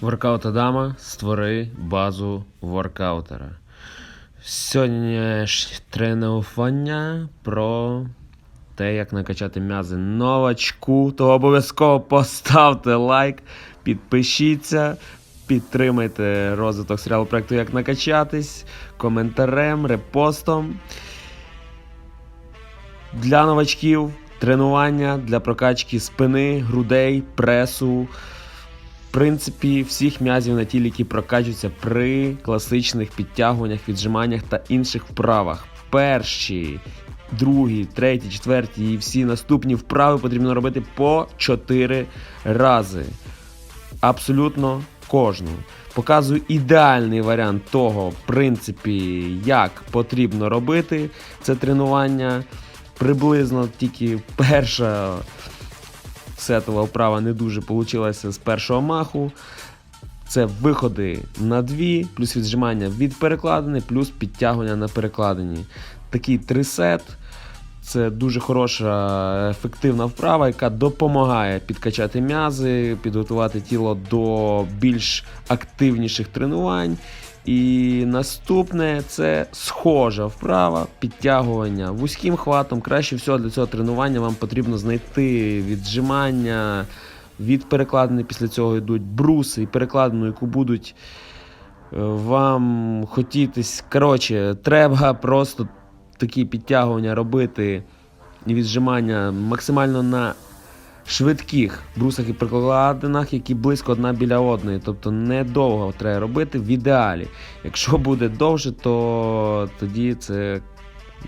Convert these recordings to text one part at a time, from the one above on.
Воркаут Адама створи базу воркаутера. Сьогоднішнє тренування про те, як накачати м'язи новачку, то обов'язково поставте лайк, підпишіться, підтримайте розвиток серіалу проекту Як накачатись коментарем, репостом. Для новачків тренування для прокачки спини, грудей, пресу. В принципі, всіх м'язів на тілі, які прокачуються при класичних підтягуваннях, віджиманнях та інших вправах. Перші, другі, треті, четверті і всі наступні вправи потрібно робити по 4 рази. Абсолютно кожну. Показую ідеальний варіант того, в принципі, як потрібно робити це тренування. Приблизно тільки перша сетова вправа не дуже вийшла з першого маху. Це виходи на дві, плюс віджимання від перекладини, плюс підтягування на перекладині. Такий трисет. Це дуже хороша ефективна вправа, яка допомагає підкачати м'язи, підготувати тіло до більш активніших тренувань. І наступне це схожа вправа підтягування вузьким хватом. Краще всього для цього тренування вам потрібно знайти віджимання від перекладини. Після цього йдуть бруси і перекладину, яку будуть е, вам хотітись. Коротше, треба просто такі підтягування робити і віджимання максимально на швидких брусах і прикладинах, які близько одна біля одної. Тобто недовго треба робити в ідеалі. Якщо буде довше, то тоді це.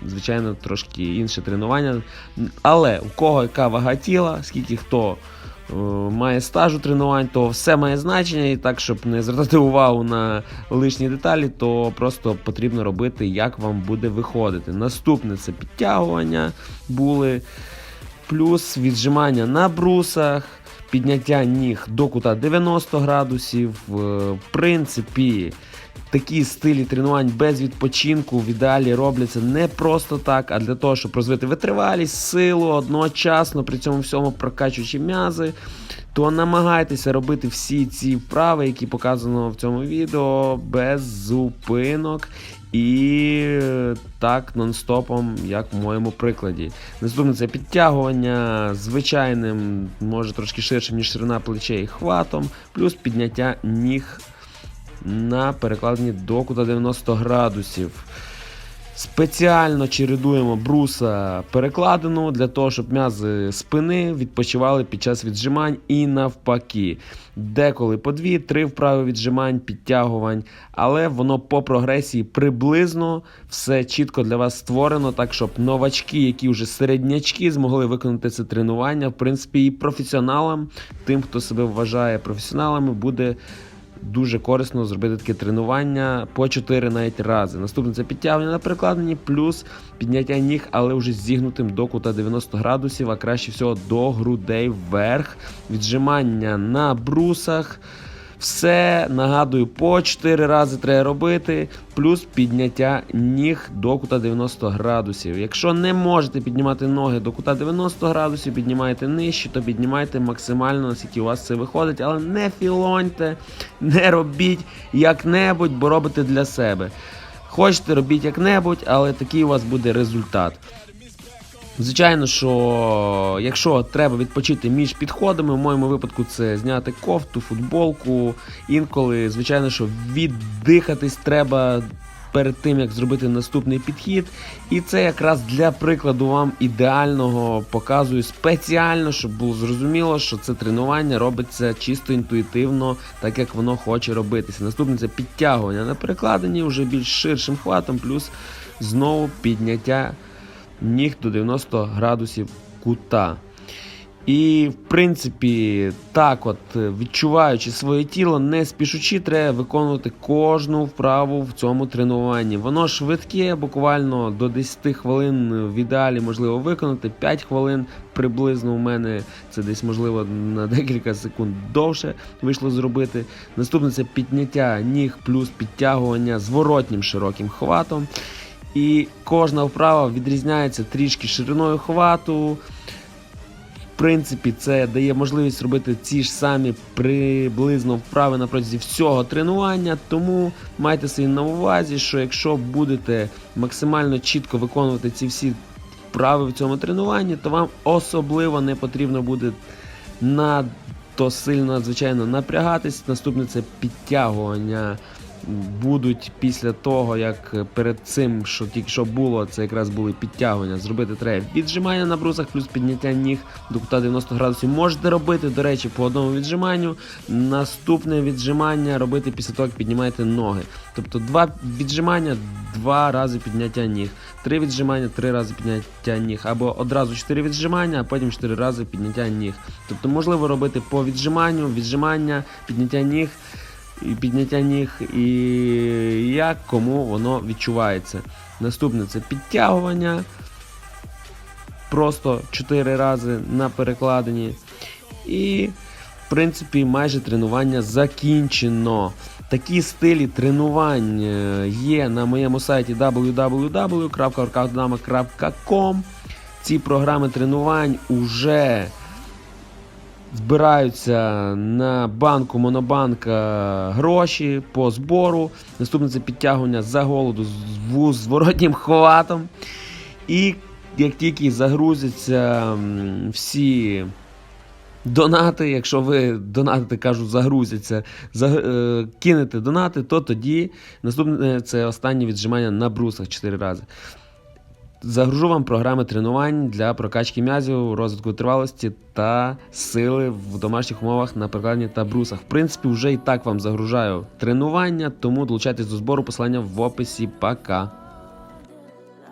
Звичайно, трошки інше тренування. Але у кого яка вага тіла, скільки хто е, має стажу тренувань, то все має значення. І так, щоб не звертати увагу на лишні деталі, то просто потрібно робити, як вам буде виходити. Наступне це підтягування були плюс віджимання на брусах, підняття ніг до кута 90 градусів. Е, В принципі, такі стилі тренувань без відпочинку в ідеалі робляться не просто так, а для того, щоб розвити витривалість, силу, одночасно при цьому всьому прокачуючи м'язи. То намагайтеся робити всі ці вправи, які показано в цьому відео, без зупинок і так нон-стопом, як в моєму прикладі. Наступне це підтягування звичайним, може трошки ширшим, ніж ширина плечей хватом, плюс підняття ніг на перекладенні до кута 90 градусів. Спеціально чередуємо бруса перекладину для того, щоб м'язи спини відпочивали під час віджимань і навпаки. Деколи по дві-три вправи віджимань, підтягувань, але воно по прогресії приблизно все чітко для вас створено, так щоб новачки, які вже середнячки, змогли виконати це тренування. В принципі, і професіоналам, тим, хто себе вважає професіоналами, буде дуже корисно зробити таке тренування по 4 навіть рази. Наступне це підтягування на прикладенні, плюс підняття ніг, але вже зігнутим до кута 90 градусів, а краще всього до грудей вверх, віджимання на брусах. Все нагадую, по 4 рази треба робити, плюс підняття ніг до кута 90 градусів. Якщо не можете піднімати ноги до кута 90 градусів, піднімайте нижче, то піднімайте максимально, наскільки у вас це виходить, але не філоньте, не робіть як-небудь, бо робите для себе. Хочете, робіть як-небудь, але такий у вас буде результат. Звичайно, що якщо треба відпочити між підходами, в моєму випадку це зняти кофту, футболку. Інколи, звичайно, що віддихатись треба перед тим, як зробити наступний підхід. І це якраз для прикладу вам ідеального показую спеціально, щоб було зрозуміло, що це тренування робиться чисто інтуїтивно, так як воно хоче робитися. Наступне це підтягування на перекладині вже більш ширшим хватом, плюс знову підняття ніг до 90 градусів кута. І, в принципі, так, от, відчуваючи своє тіло, не спішучи, треба виконувати кожну вправу в цьому тренуванні. Воно швидке, буквально до 10 хвилин в ідеалі можливо виконати. 5 хвилин приблизно у мене це десь можливо на декілька секунд довше вийшло зробити. Наступне це підняття ніг плюс підтягування зворотнім широким хватом. І кожна вправа відрізняється трішки шириною хвату. В принципі, це дає можливість робити ці ж самі приблизно вправи на протязі всього тренування. Тому майте собі на увазі, що якщо будете максимально чітко виконувати ці всі вправи в цьому тренуванні, то вам особливо не потрібно буде надто сильно надзвичайно напрягатись. Наступне це підтягування. Будуть після того, як перед цим, що тільки що було, це якраз були підтягування. Зробити треба віджимання на брусах, плюс підняття ніг до кута 90 градусів. Можете робити, до речі, по одному віджиманню. Наступне віджимання робити після того, як піднімаєте ноги. Тобто два віджимання, два рази підняття ніг, три віджимання, три рази підняття ніг, або одразу чотири віджимання, а потім чотири рази підняття ніг. Тобто можливо робити по віджиманню, віджимання, підняття ніг. І підняття ніг, і як кому воно відчувається. Наступне це підтягування. Просто 4 рази на перекладині. І, в принципі, майже тренування закінчено. Такі стилі тренувань є на моєму сайті www.orkadama.com. Ці програми тренувань уже збираються на банку Монобанка гроші по збору. Наступне це підтягування за голоду з вуз зворотнім хватом. І як тільки загрузяться всі донати, якщо ви донатите, кажу, загрузяться, за, е, кинете донати, то тоді наступне це останнє віджимання на брусах 4 рази. Загружу вам програми тренувань для прокачки м'язів, розвитку тривалості та сили в домашніх умовах на прикладенні та брусах. В принципі, вже і так вам загружаю тренування, тому долучайтесь до збору посилання в описі. Пока.